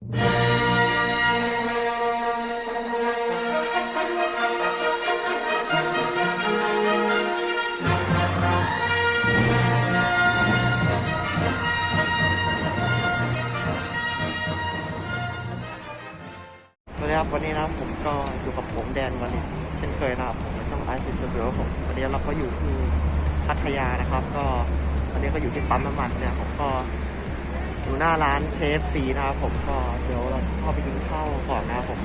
สวัสดีครับวันนี้นะครับผมก็อยู่กับผมแดนวันนี้เช่นเคยนะครับผมในช่องไอซ์สตูดิโอผมวันนี้เราก็อยู่ที่พัทยานะครับ ก็วันนี้ก็อยู่ที่ปั๊มน้ำมันเนี่ยผมก็ อยู่หน้าร้าน KFC นะครับผมก็เดี๋ยวเราเข้าไปกินข้าวก่อนนะครับผม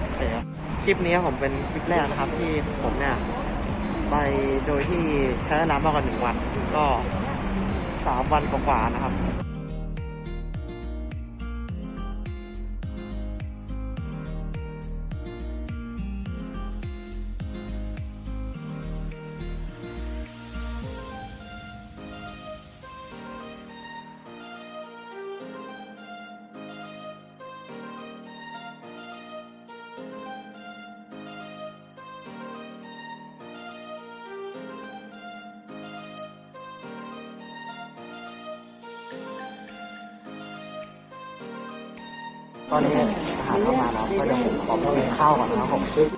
โอเคครับคลิปนี้ผมเป็นคลิปแรกนะครับที่ผมเนี่ยไปโดยที่ใช้เวลามากกว่าหนึ่งวัน ก็สามวันกว่าๆนะครับ ตอนนี้อาหารเข้ามาแล้วก็เดี๋ยวผมขอไปกินข้าวก่อนนะครับผม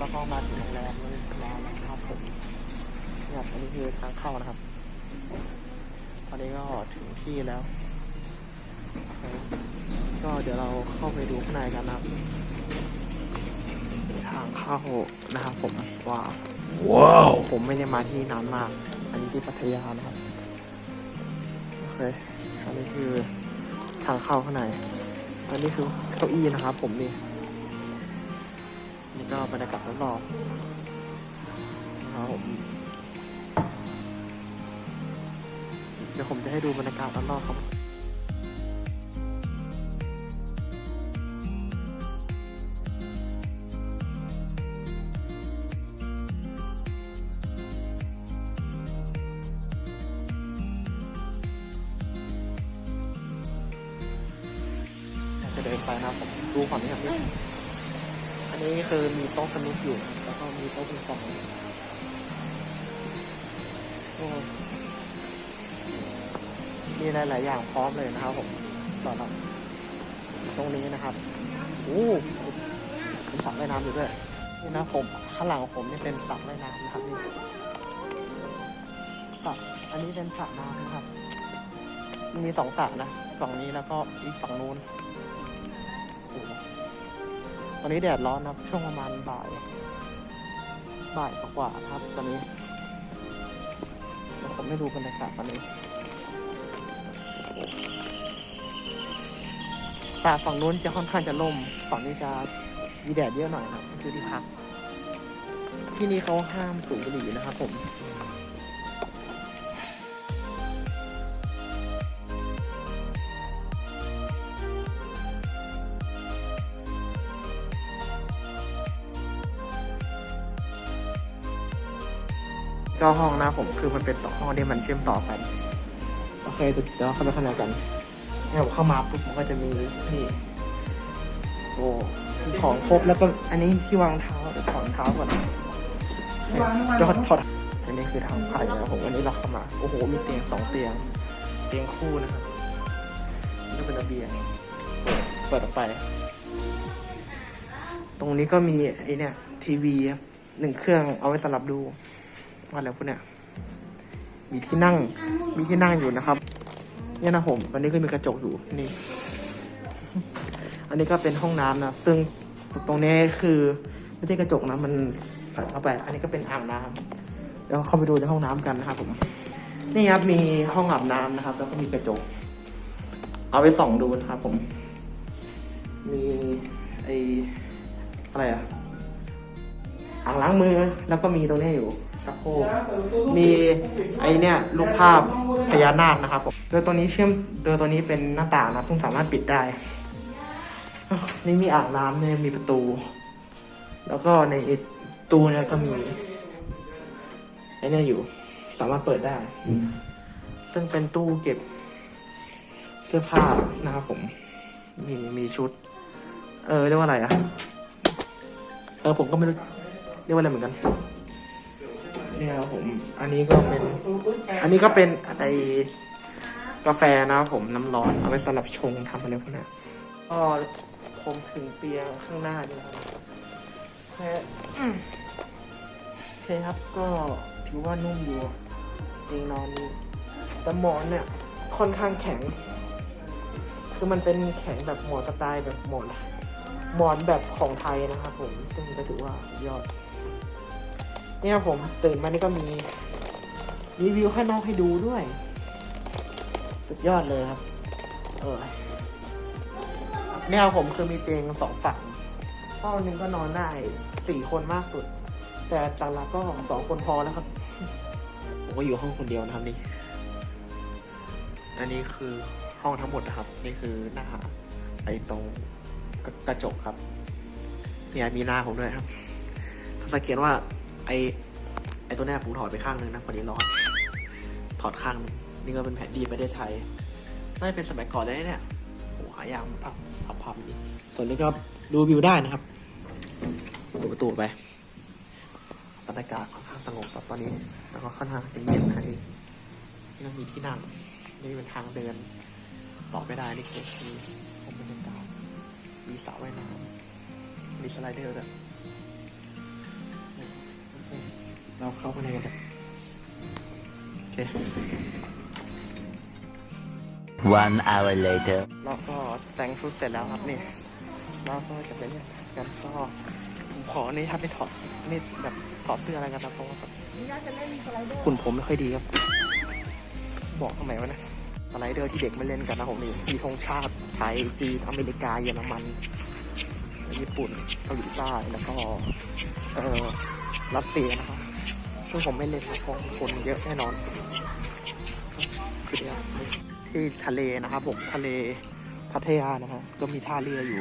ตอนนี้ครับเราก็มาถึงโรงแรมแล้วนะครับผมเนี่ยอันนี้คือทางเข้านะครับ ตอนนี้ก็ถึงที่แล้วโอเคก็เดี๋ยวเราเข้าไปดูข้างในกันนะครับ ทางเข้านะครับผม ว้าว ว้าว ผมไม่ได้มาที่นานมาก อันนี้ที่พัทยานะครับ โอเค อันนี้คือทางเข้าข้างใน อันนี้คือเก้าอี้นะครับผมนี่ นี่ก็บรรยากาศรอบๆนะครับผมเดี๋ยวผมจะให้ดูบรรยากาศรอบๆครับ มีหลาย ๆ อย่างพร้อมเลยนะครับผมสำหรับตรงนี้นะครับโอ้เป็นสระว่ายน้ำอยู่ด้วยนี่นะผมข้างหลังผมนี่เป็นสระว่ายน้ำนะครับนี่สระอันนี้เป็นสระน้ำนะครับมันมีสองสระนะฝั่งนี้แล้วก็อีกฝั่งนู้นตอนนี้แดดร้อนนะช่วงประมาณบ่ายบ่ายกว่าครับ ตอนนี้ ผมไม่ดูบรรยากาศตอนนี้แต่ฝั่งนู้นจะค่อนข้างจะล่ม ฝั่งนี้จะมีแดดเยอะหน่อยครับคือที่พัก ที่นี่เขาห้ามสูบบุหรี่นะครับผม ก็ห้องนะผมคือมันเป็นสองห้องที่มันเชื่อมต่อกันโอเคเดี๋ยวเข้าไปข้างในกันเนี่ยผมเข้ามาปุ๊บมันก็จะมีนี่โอ้มีของครบแล้วก็อันนี้ที่วางรองเท้าเดี๋ยวถอดรองเท้าก่อนจะถอดถอดอันนี้คือทางผ่านนะครับผมอันนี้เราเข้ามาโอ้โหมีเตียงสองเตียง เตียงคู่นะครับนี่ก็เป็นระเบียงเปิดออกไป ตรงนี้ก็มีไอเนี่ยทีวีครับหนึ่งเครื่องเอาไว้สำหรับดู ว่าแล้วพวกเนี่ย มีที่นั่ง มีที่นั่งอยู่นะครับ เนี่ยนะผมตอนนี้ก็มีกระจกอยู่นี่ อันนี้ก็เป็นห้องน้ำนะซึ่งตรงนี้คือไม่ใช่กระจกนะมันใส่เข้าไป อันนี้ก็เป็นอ่างน้ำเดี๋ยวเข้าไปดูในห้องน้ำกันนะครับผม นี่ครับมีห้องอาบน้ำนะครับ แล้วก็มีกระจก เอาไปส่องดูนะครับผม มีไออะไรอะอ่างล้างมือแล้วก็มีตรงนี้อยู่ ชักโครกมีไอเนี่ยรูปภาพพญานาคนะครับผมโดยตัวนี้เชื่อมโดยตัวนี้เป็นหน้าต่างนะซึ่งสามารถปิดได้ นี่มีอ่างน้ำเนี่ยมีประตู แล้วก็ในตู้เนี่ยก็มีไอเนี่ยอยู่สามารถเปิดได้ ซึ่งเป็นตู้เก็บเสื้อผ้านะครับผมมีมีชุด เออเรียกว่าอะไรอะเออผมก็ไม่รู้เรียกว่าอะไรเหมือนกัน เนี่ยครับผม อันนี้ก็เป็น อันนี้ก็เป็นอะไอกาแฟนะครับผมน้ำร้อนเอาไว้สำหรับชงทำอะไรพวกนี้นก็ผมถึงเตียงข้างหน้านี่ครับแค่โอเคครับก็ถือว่านุ่มอยู่เตียงนอนนี่แต่หมอนเนี่ยค่อนข้างแข็ง คือมันเป็นแข็งแบบหมอนสไตล์แบบหมอนหมอนแบบของไทยนะครับผมซึ่งก็ถือว่ายอด เนี่ยผมตื่นมานี่ก็มี รีวิวข้างนอกให้ดูด้วย สุดยอดเลยครับ เออเนี่ยผมคือมีเตียงสองฝั่งห้องนึงก็นอนได้สี่คนมากสุด แต่ตาลักก็สองคนพอแล้วครับผมก็อยู่ห้องคนเดียวนะครับนี่ อันนี้คือห้องทั้งหมดนะครับ นี่คือหน้าไอ้ตรงกระจกครับเนี่ยมีหน้าผมด้วยครับสังเกตว่า ไอไอตัวเนี้ยผมถอดไปข้างนึงนะพอดีร้อนถอดข้างนึงนี่ก็เป็นแผนที่ประเทศไทยน่าจะเป็นสมัยก่อนเลยเนี่ยโอ้หายากพับพับพับดีส่วนนี้ก็ดูวิวได้นะครับเปิดประตูไปบรรยากาศค่อนข้างสงบครับตอนนี้ แล้วก็ค่อนข้างจะเงียบนะนี่นี่ก็มีที่นั่งนี่เป็นทางเดินต่อไม่ได้นี่คือผมบรรยากาศมีสระว่ายน้ำมีสไลเดอร์ด้วย เราเข้าข้างในกันเลยโอเค One hour later. เราก็แต่งชุดเสร็จแล้วครับนี่เราก็จะไปเล่นกันก็ผมขอนี่ถ้าไปถอดนี่แบบถอดเสื้ออะไรกันนะเพราะว่าแบบคุณผมไม่ค่อยดีครับ บอกทำไมวะนะสไลเดอร์ที่เด็กไม่เล่นกันนะผมนี่มีธงชาติไทยจีนอเมริกาเยอรมัน ญี่ปุ่นเกาหลีใต้แล้วก็เออรัสเซียนะครับ ซึ่งผมไม่เล่นนะเพราะคนเยอะแน่นอนคือเดียวที่ทะเลนะครับผมทะเลพัทยานะฮะก็มีท่าเรืออยู่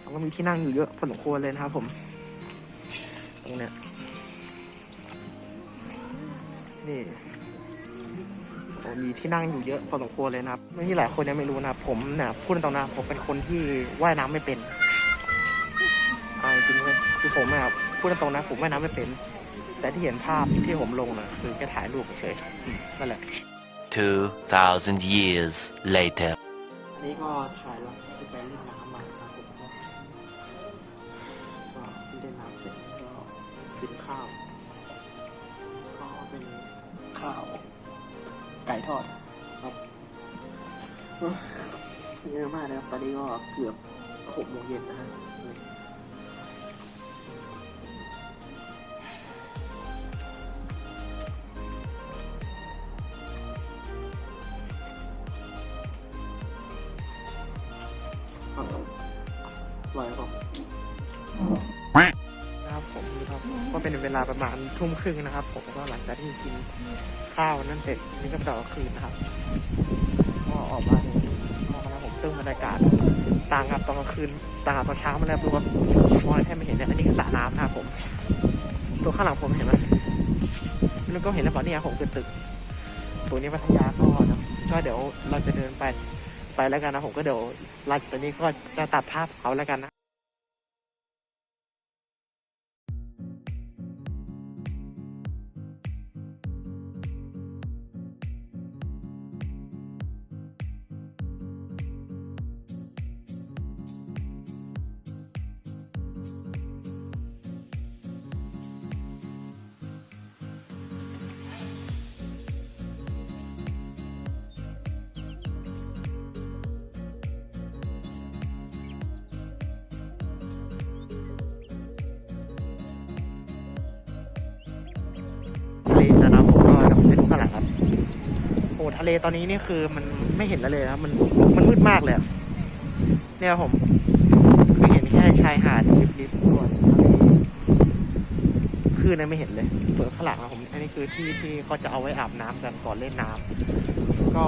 แล้วก็มีที่นั่งอยู่เยอะพอสมควรเลยนะครับผม ตรงเนี้ยนี่มีที่นั่งอยู่เยอะพอสมควรเลยนะครับไม่ที่หลายคนยังไม่รู้นะผมเนี่ยพูดตรงนะผมเป็นคนที่ว่ายน้ำไม่เป็นจริงเลยคือผมอะพูดตรงนะผมว่ายน้ำไม่เป็น แต่ที่เห็นภาพที่ผมลงนะคือแค่ถ่ายรูปเฉยๆอืมนั่นแหละ 2,000 years later. อันนี้ก็ถ่ายแล้วที่ไปเล่นน้ำมาครับผมก็ก็ที่เล่นน้ำเสร็จก็กินข้าว ก็เป็นข้าวไก่ทอดครับเยอะมากนะครับ ตอนนี้ก็เกือบหกโมงเย็นนะฮะ ทุ่มครึ่งนะครับ ผมก็หลังจากที่กินข้าวนั่นเสร็จนี่ก็ต่อคืนนะครับก็ออกมาดูมองนะผมซึ่งบรรยากาศต่างกับตอนกลางคืนต่างกับตอนเช้ามาแล้วดูว่ามองแทบไม่เห็นเลยอันนี้คือสระน้ำนะครับผมตัวข้างหลังผมเห็นไหมแล้วก็เห็นแล้วเปล่าเนี่ยผมคือตึกศูนย์นี้พัทยาก็นะก็เดี๋ยวเราจะเดินไปไปแล้วกันนะผมก็เดี๋ยวหลังจากนี้ก็จะตัดภาพเขาแล้วกันนะ โอ้ทะเลตอนนี้นี่คือมันไม่เห็นแล้วเลยนะมันมันมืดมากเลยเนี่ยผมไม่เห็นแค่ชายหาดริบๆส่วนคลื่นนั้นไม่เห็นเลยส่วนข้างหลังนะผมอันนี้คือที่ที่เขาจะเอาไว้อาบน้ำกันก่อนเล่นน้ำก็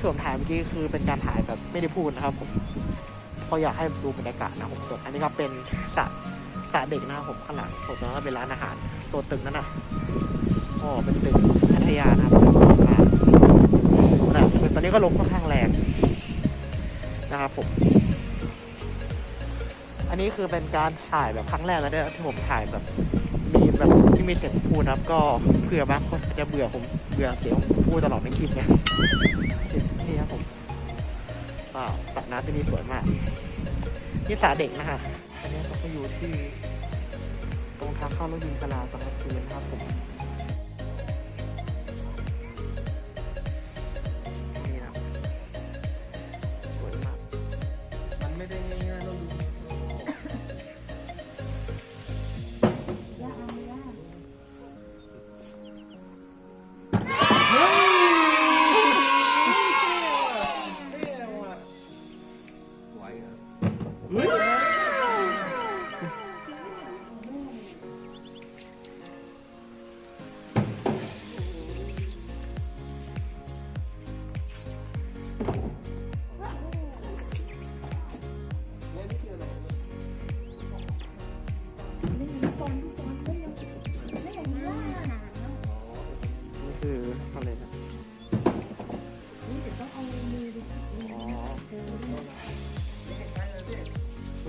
ช่วงถ่ายเมื่อกี้คือเป็นการถ่ายแบบไม่ได้พูดนะครับผมเพราะอยากให้ดูบรรยากาศนะผมส่วนอันนี้ก็เป็นสระสระเด็กนะครับผมข้างหลังส่วนตรงนั้นก็เป็นร้านอาหารตัวตึกนั่นน่ะอ๋อเป็นตึกพัทยานะครับ อนนี้ก็ลมค่อนข้างแรงนะครับผม อันนี้คือเป็นการถ่ายแบบครั้งแรกแล้วเนี่ยที่ผมถ่ายแบบมีแบบที่มีเสียงพูดนะครับ ก็เผื่อบางคนอาจจะเบื่อผมเบื่อเสียงพูดตลอดในคลิปเนี่ยนี่ครับผมว้าวสระน้ำที่นี่สวยมากนี่สระเด็กนะฮะอันนี้เราก็อยู่ที่ตรงทางเข้ารถยิงตลาตอนกลางคืนนะครับผม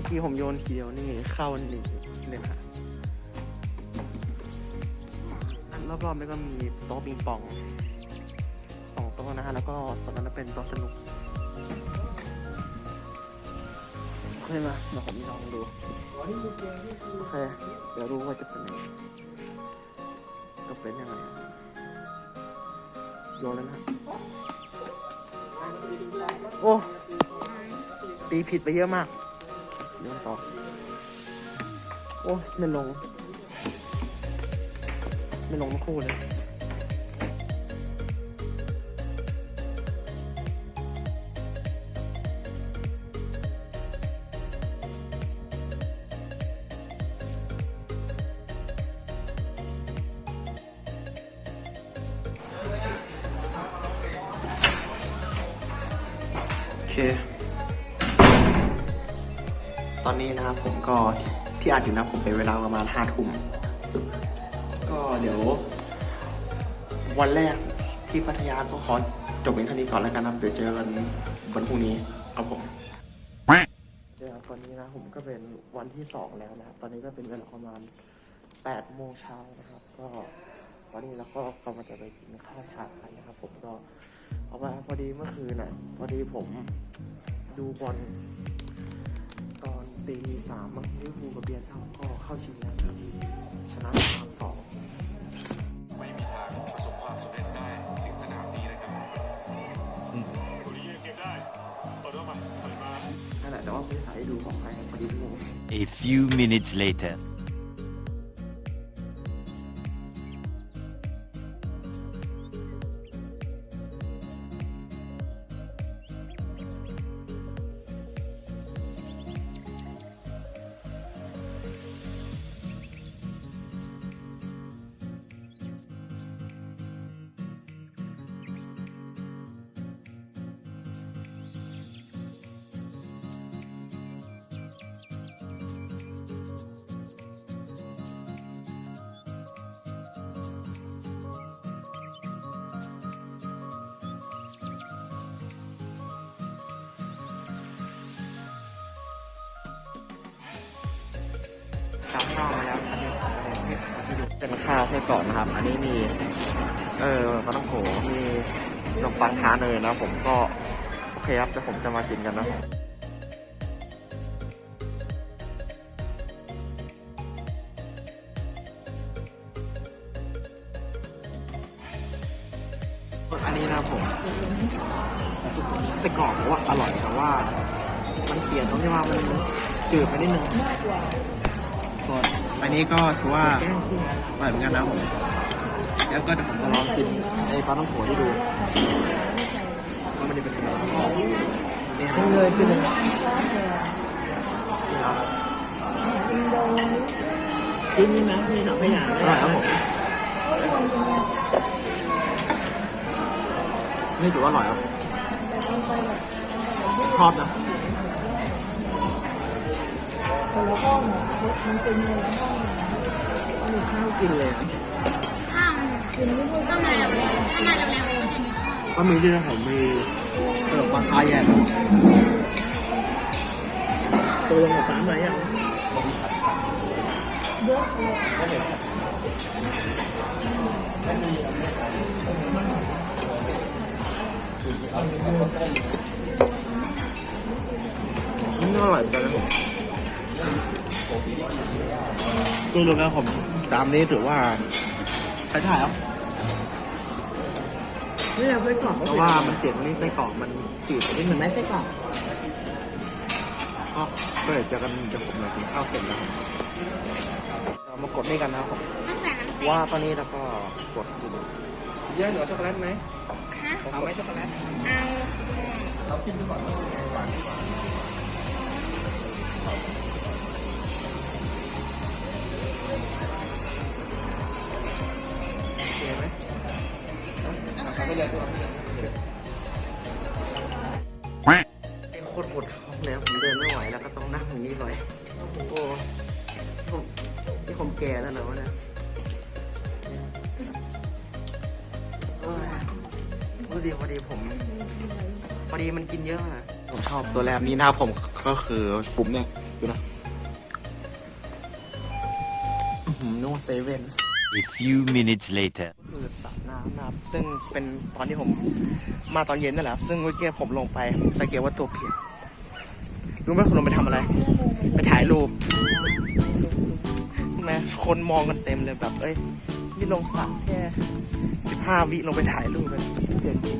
มื่อกี้ผมโยนทีเดียวนี่เข้าหนึ่งเลยค่ะรอบๆนี่ก็มีโต๊ะปิงปองสองโต๊ะนะฮะแล้วก็ตอนนั้นเป็นโต๊ะสนุกโอเคมาเดี๋ยวผมลองดูโอเคเดี๋ยวรู้ว่าจะเป็นยังไงก็เป็นยังไงโยนแล้วนะโอ้ตีผิดไปเยอะมาก โยนต่อ โอ้ไม่ลง ไม่ลงทั้งคู่เลย อนนี้นะครับผมก็ที่อาจอยู่นะผมเป็นเวลาประมาณห้าทุ่มก็เดี๋ยว วันแรกที่พัทยาก็ขอจบเป็นเท่านี้ก่อนแล้วกันนะเดี๋ยวเจอกันวันพรุ่งนี้ครับผมเดี๋ยวตอนนี้นะผมก็เป็นวันที่สองแล้วนะครับ ตอนนี้ก็เป็นเวลาประมาณแปดโมงเช้านะครับ ก็ตอนนี้เราก็กำลังจะไปกินข้าวผัดกันนะครับ ผมก็เอามาพอดีเมื่อคืนน่ะ พอดีผมดูบอล ตอนตีสามมั้งลิเวอร์พูลกับเบียร์เท่าก็เข้าชิงแล้วนะครับชนะสามสองไม่มีทางประสบความสำเร็จได้ถึงขนาดนี้นะครับตัวนี้ยังเก็บได้เปิดออกมาเปิดมานั่นแหละแต่ว่าไม่สายดูของใครพอดีดู A few minutes later. ข้าวให้ก่อนนะครับ อันนี้มี เออปลาต้องโขมีขนมปังทาเลยนะผมก็ โอเคครับเดี๋ยวผมจะมากินกันนะอันนี้นะผมแต่กรอบบอกว่าอร่อยแต่ว่า มันเสียตรงที่ว่ามันจืดไปนิดนึงส่วน อันนี้ก็ถือว่าอร่อยเหมือนกันนะผมโอเคแล้วก็เดี๋ยวผมจะลองกินไอ้ปลาต้องโขที่ดูว่ามันจะเป็นยังไงนี่ครับเลยขึ้นเลยนี่ครับกินนี่นะมีหนักไม่หนาอร่อยครับผมนี่ถือว่าอร่อยครับชอบนะ กินเลยข้าวต้องมาเร็วๆถ้ามาเร็วๆมันก็จะมีก็มีที่ผมมีขนมปังคาแยกตัวลงกับสามไหนอะนี่อร่อยเหมือนกันนะผม ตัวรวมแล้วผมตามนี้ถือว่าใช้ได้ครับนี่ไส้กรอกเพราะว่ามันเสียงนี่ไส้กรอกมันจืดไปนิดเหนึมืองนไหมไส้กรอกก็ก็เดี๋ยวเจอกันเดี๋ยวผมมากินข้าวเสร็จแล้วครับเรามากดนี่กันนะครับผมต้องใส่น้ำเต้ว่าตอนนี้เราก็กดปุ่มเยอะเหนือช็อกโกแลตไหมฮะเอาไหมช็อกโกแลตเอาเราชิมดูก่อนว่าหวานกว่า เลยตัวไปเลยไอ้โคตรปวดท้องเลยผมเดินไม่ไหวแล้วก็ต้องนั่งอย่างนี้เลยโอ้ผมนี่ผมแก่แล้วเหรอวะเนี่ยพอดีพอดีผมพอดีมันกินเยอะอะผมชอบตัวแรกนี้นะผมก็คือปุ่มเนี่ยดูนะนู่นเซเว่น A few minutes later. นะครับ ซึ่งเป็นตอนที่ผมมาตอนเย็นนั่นแหละซึ่งเมื่อกี้ผมลงไปสังเกตว่าตัวเปียกรู้ไหมคุณลงไปทำอะไร ไปถ่ายรูปนะคนมองกันเต็มเลยแบบ เอ้ย นี่ลงสระแค่สิบห้าวิลงไปถ่ายรูปเลยเปลี่ยนดี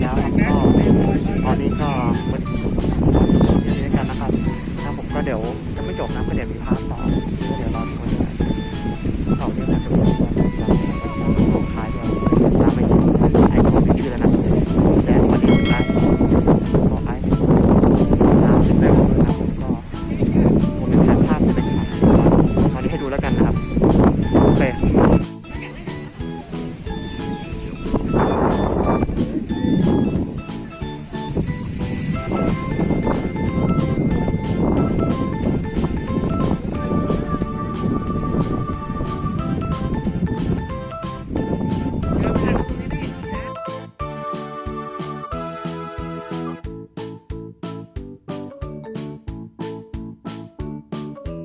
แล้วก็ตอนนี้ก็